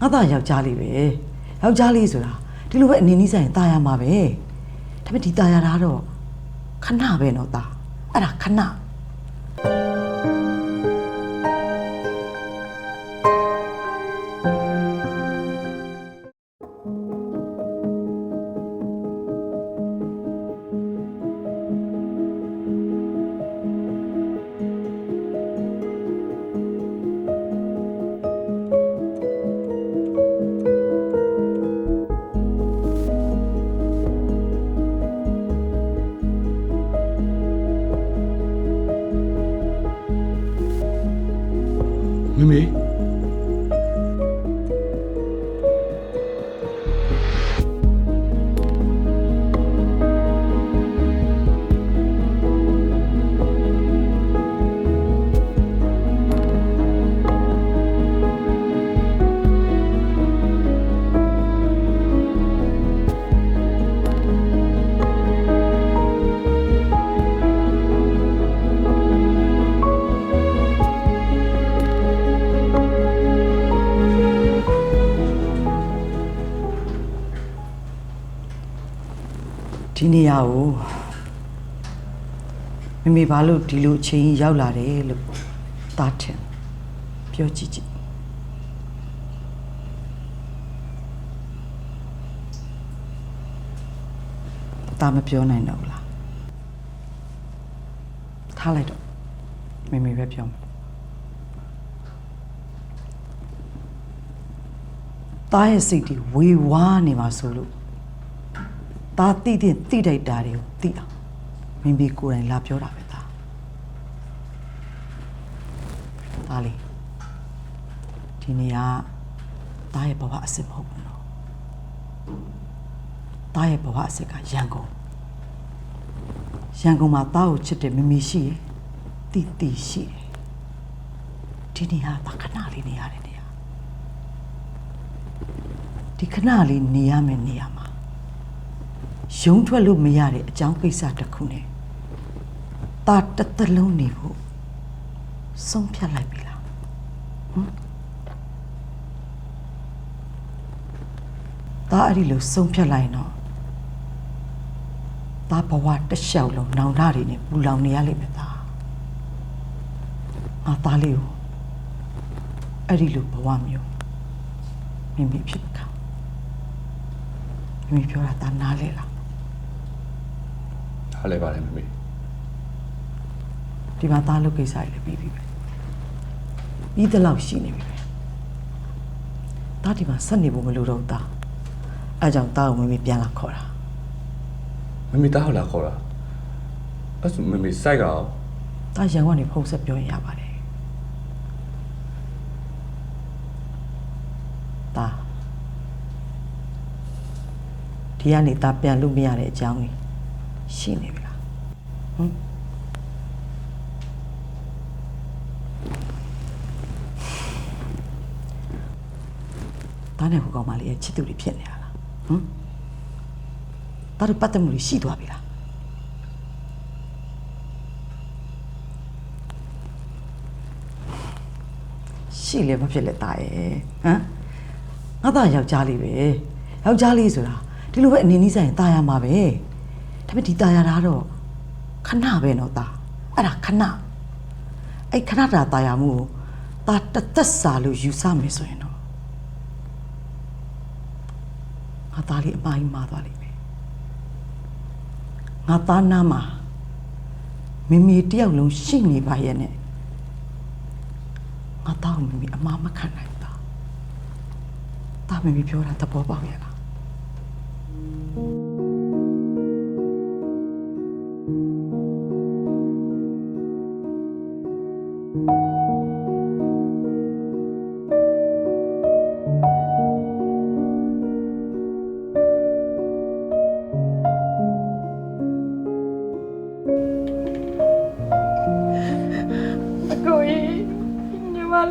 ငါသားယောက်ျားလေးပဲယောက်ျားလေးဆိုတာဒီလိုပဲအနေနီးဆိုင်ရင်ตายရမှာပဲဒါပေမဲ့ဒီตายရတာတော့ခဏပဲနော်ตาအဲ့ဒါခဏ ဒီနေရာကိုမမေဘာလို့ဒီလိုအချိန်ကြီးရောက်လာတယ်လို့သားထင်ပြောကြည့်ကြည့်သားမပြောနိုင်တော့ဘူးလားထားလိုက်တော့မမေပဲပြောမယ်သားရဲ့စိတ်တွေဝေဝါးနေမှာဆိုလို့ ဒါတိတဲ့တိတိုက်တာတွေကိုသိအောင်မိမိကိုယ်တိုင်လာပြောတာပဲဒါဒါလေးဒီနေရာဒါရဲ့ဘဝအစ်စ်မဟုတ်ဘူးနော်ဒါရဲ့ဘဝအစ်စ်ကရန်ကုန်ရန်ကုန်မှာတားကိုချစ်တဲ့မိမိရှိရယ်တိတိရှိတယ်ဒီနေရာဒါခဏလေးနေရတယ်နေရာဒီခဏလေးနေရမယ့်နေရာမှာ ရုံးထွက်လို့မရတဲ့အကြောင်းကိစ္စတစ်ခုနဲ့ตาတစ်သက်လုံးနေဖို့ဆုံးဖြတ်လိုက်ပြီလားဟမ်ตาအဲ့ဒီလိုဆုံးဖြတ်လိုက်ရင်တော့ตาဘဝတစ်လျှောက်လုံးနောင်တတွေနဲ့ပူလောင်နေရလိမ့်မယ်ตาငါตาလေးကိုအဲ့ဒီလိုဘဝမျိုးမိမိဖြစ်ခါမိမိပြောတာตาနားလဲလား ထားလဲပါလေမမေဒီမှာသားလုပ်ကိစ္စတွေလည်းပြီးပြီပဲပြီးတဲ့လောက်ရှိနေပြီပဲသားဒီမှာဆက်နေဖို့မလိုတော့ဘူးသားအဲကြောင့်သားကိုမမေပြန်လာခေါ်တာမမေတားဟလာခေါ်တာအဲ့ဆိုမမေစိုက်ကောင်သားရန်ကုန်ကနေဖုန်းဆက်ပြောရင်ရပါတယ်သားဒီကနေသားပြန်လို့မရတဲ့အကြောင်းကြီး ရှိနေပြီလားဟမ်တားနဲ့ဟိုကောင်မလေးရဲ့ချစ်သူတွေဖြစ်နေရလားဟမ်တားတို့ပတ်သက်မှုတွေရှိသွားပြီလားရှိလည်းမဖြစ်လည်းတားရဲ့ဟမ်ငါသားယောက်ျားလေးပဲယောက်ျားလေးဆိုတာဒီလိုပဲအနေနည်းဆိုင်ရင်တားရမှာပဲ ဒါပေမဲ့ဒီตายရတာတော့ခဏပဲနော်ตาအဲ့ဒါခဏအဲ့ခဏတာตายရမှုကိုตาတစ်သက်စာလို့ယူဆမယ်ဆိုရင်တော့ငါသားလေးအမှားကြီးမှားသွားလိမ့်မယ်ငါသားနာမှာမိမိတယောက်လုံးရှိနေပါရဲ့နဲ့ ငါတောင်းမိမိအမားမခံနိုင်တာတာမိမိပြောတာသဘောပေါက်ရဲ့လား း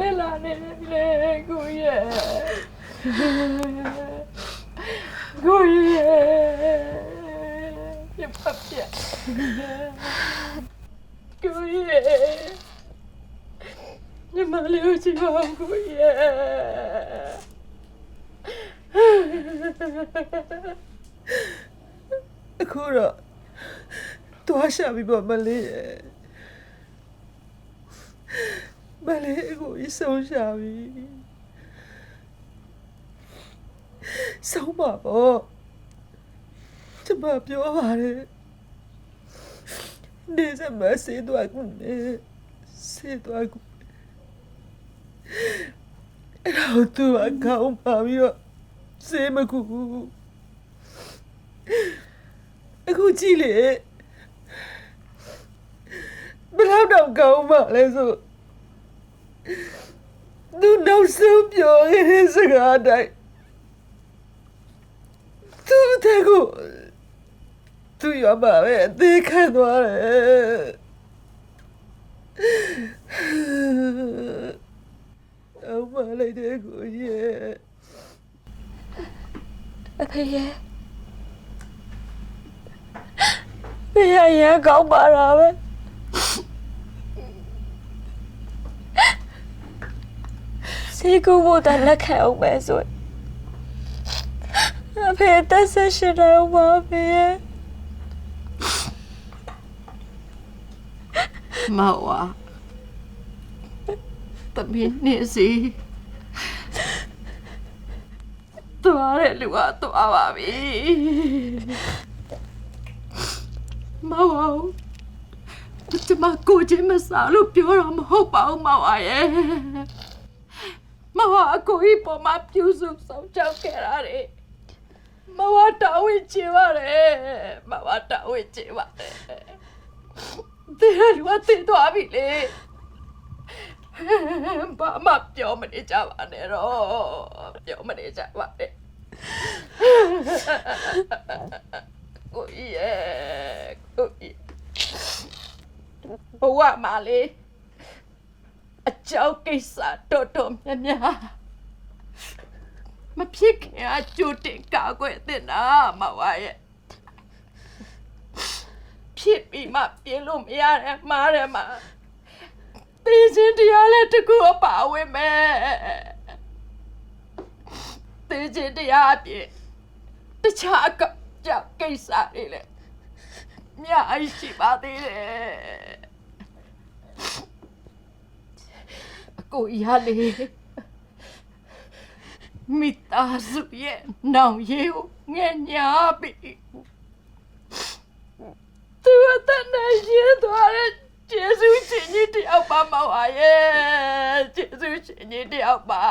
လေးလာနေတယ်လေကိုကြီးရဲ့ကိုကြီးရဲ့ပြပပြကိုကြီးရဲ့ညီမလေးကိုချစ်ပါကိုကြီးရဲ့အခုတော့တွားရှာပြီပေါ့မလေးရဲ့ မလေးကိုအဆုံးရှာပြီဆုံးပါပေါ့ကျမပြောပါတယ်နေစမစေးတော့ကူနေစေးတော့ကူအဲ့တော့သူအကောင်းပါပြီးတော့စေးမကူအခုကြည့်လေဘယ်တော့တော့ကောင်းပါလဲဆို သူနောက်ဆုံးပြောခဲ့တဲ့စကားအတိုင်းသူတဲ့ကိုသူရပါပဲအသေးခံသွားတယ်အမလေးတဲ့ကိုရဲ့အဖေရဲ့ဖေရရန်ကောင်းပါတာပဲ စေကူဖို့တလက်ခံအောင်ပဲဆိုရင်အဖေတက်ဆက်ရှင်တော့ပါဖေရဲ့မဝါတမင်းနေစီသွားတဲ့လူကသွားပါပြီမဝါကျမကိုချင်းမစားလို့ပြောတော့မဟုတ်ပါဘူးမဝါရဲ့ မဝါအကိုကြီးပေါ်မှာပြုစုဆောင်ကြောက်ခဲ့တာလေမဝါတာဝန်ချင်ပါတယ်မဝါတာဝန်ချင်ပါတယ်တဲ့လူကတည်သွားပြီလေဘာမှပြောမနေကြပါနဲ့တော့ပြောမနေကြပါနဲ့ကိုကြီးရဲ့ကိုကြီးဘဝမှာလေ အကြောင်းကိစ္စတော်တော်များများမဖြစ်ခင်အကျိုးတင်ကာကွယ်တဲ့နာမဝါရဲ့ဖြစ်ပြီးမှပြင်းလို့မရတယ်မှားတယ်မှာသိချင်းတရားလည်းတစ်ခုအပါဝင်မဲ့သိချင်းတရားအပြင်တခြားအကကြောင့်ကိစ္စတွေလည်းမြတ်အရှိပါသေးတယ် အကိုရလေမိသားစုရဲ့နောင်ရေကိုငဲ့ညာပြီးသူအသက်နဲ့ရင်းသွားတဲ့ကျေးဇူးရှင်ကြီးတယောက်ပါမပါရဲ့ကျေးဇူးရှင်ကြီးတယောက်ပါ